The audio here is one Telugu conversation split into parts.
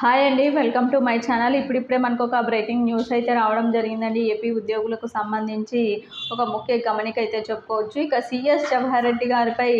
హాయ్ అండి వెల్కమ్ టు మై ఛానల్. ఇప్పుడిప్పుడే మనకు ఒక బ్రేకింగ్ న్యూస్ అయితే రావడం జరిగిందండి. ఏపీ ఉద్యోగులకు సంబంధించి ఒక ముఖ్య గమనిక అయితే చెప్పుకోవచ్చు. ఇక సిఎస్ జవహర్ రెడ్డి గారిపై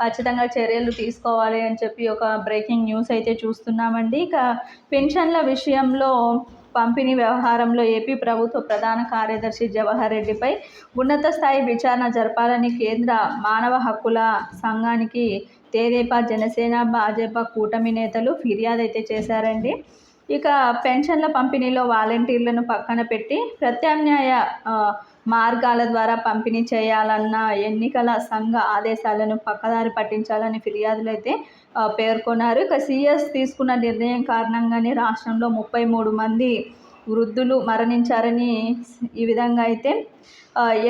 ఖచ్చితంగా చర్యలు తీసుకోవాలి అని చెప్పి ఒక బ్రేకింగ్ న్యూస్ అయితే చూస్తున్నామండి. ఇక పెన్షన్ల విషయంలో పంపిణీ వ్యవహారంలో ఏపీ ప్రభుత్వ ప్రధాన కార్యదర్శి జవహర్ రెడ్డిపై ఉన్నత స్థాయి విచారణ జరపాలని కేంద్ర మానవ హక్కుల సంఘానికి తెదేపా జనసేన భాజపా కూటమి నేతలు ఫిర్యాదు అయితే చేశారండి. ఇక పెన్షన్ల పంపిణీలో వాలంటీర్లను పక్కన పెట్టి ప్రత్యామ్నాయ మార్గాల ద్వారా పంపిణీ చేయాలన్న ఎన్నికల సంఘ ఆదేశాలను పక్కదారి పట్టించాలని ఫిర్యాదులు అయితే పేర్కొన్నారు. ఇక సిఎస్ తీసుకున్న నిర్ణయం కారణంగానే రాష్ట్రంలో ముప్పై మూడు మంది వృద్ధులు మరణించారని ఈ విధంగా అయితే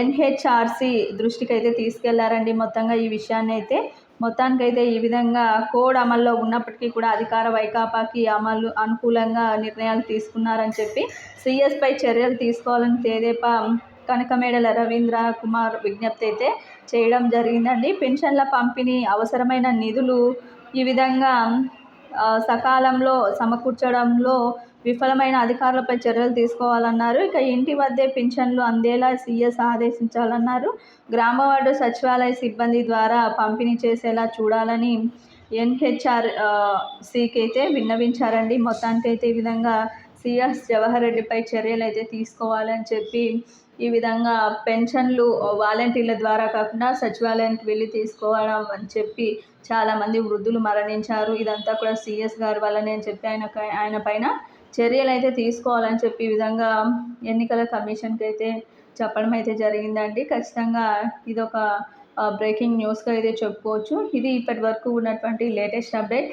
ఎన్హెచ్ఆర్సి దృష్టికి అయితే తీసుకెళ్ళారండి. మొత్తంగా ఈ విషయాన్ని అయితే మొత్తానికైతే ఈ విధంగా కోడ్ అమల్లో ఉన్నప్పటికీ కూడా అధికార వైకాపాకి అమలు అనుకూలంగా నిర్ణయాలు తీసుకున్నారని చెప్పి సిఎస్పై చర్యలు తీసుకోవాలని తేదేపా కనకమేడల రవీంద్ర కుమార్ విజ్ఞప్తి అయితే చేయడం జరిగిందండి. పెన్షన్ల పంపిణీ అవసరమైన నిధులు ఈ విధంగా సకాలంలో సమకూర్చడంలో విఫలమైన అధికారులపై చర్యలు తీసుకోవాలన్నారు. ఇక ఇంటి వద్దే పింఛన్లు అందేలా సీఎస్ ఆదేశించాలన్నారు. గ్రామ వార్డు సచివాలయ సిబ్బంది ద్వారా పంపిణీ చేసేలా చూడాలని ఎన్హెచ్ఆర్ సికి అయితే విన్నవించారండి. మొత్తానికైతే ఈ విధంగా సిఎస్ జవహర్ రెడ్డిపై చర్యలు అయితే తీసుకోవాలని చెప్పి ఈ విధంగా పెన్షన్లు వాలంటీర్ల ద్వారా కాకుండా సచివాలయానికి వెళ్ళి తీసుకోవడం అని చెప్పి చాలామంది వృద్ధులు మరణించారు. ఇదంతా కూడా సిఎస్ గారి వల్లనే అని చెప్పి ఆయన ఆయన పైన చర్యలు అయితే తీసుకోవాలని చెప్పి ఈ విధంగా ఎన్నికల కమిషన్కి అయితే చెప్పడం అయితే జరిగిందండి. ఖచ్చితంగా ఇది ఒక బ్రేకింగ్ న్యూస్గా అయితే చెప్పుకోవచ్చు. ఇది ఇప్పటి వరకు ఉన్నటువంటి లేటెస్ట్ అప్డేట్.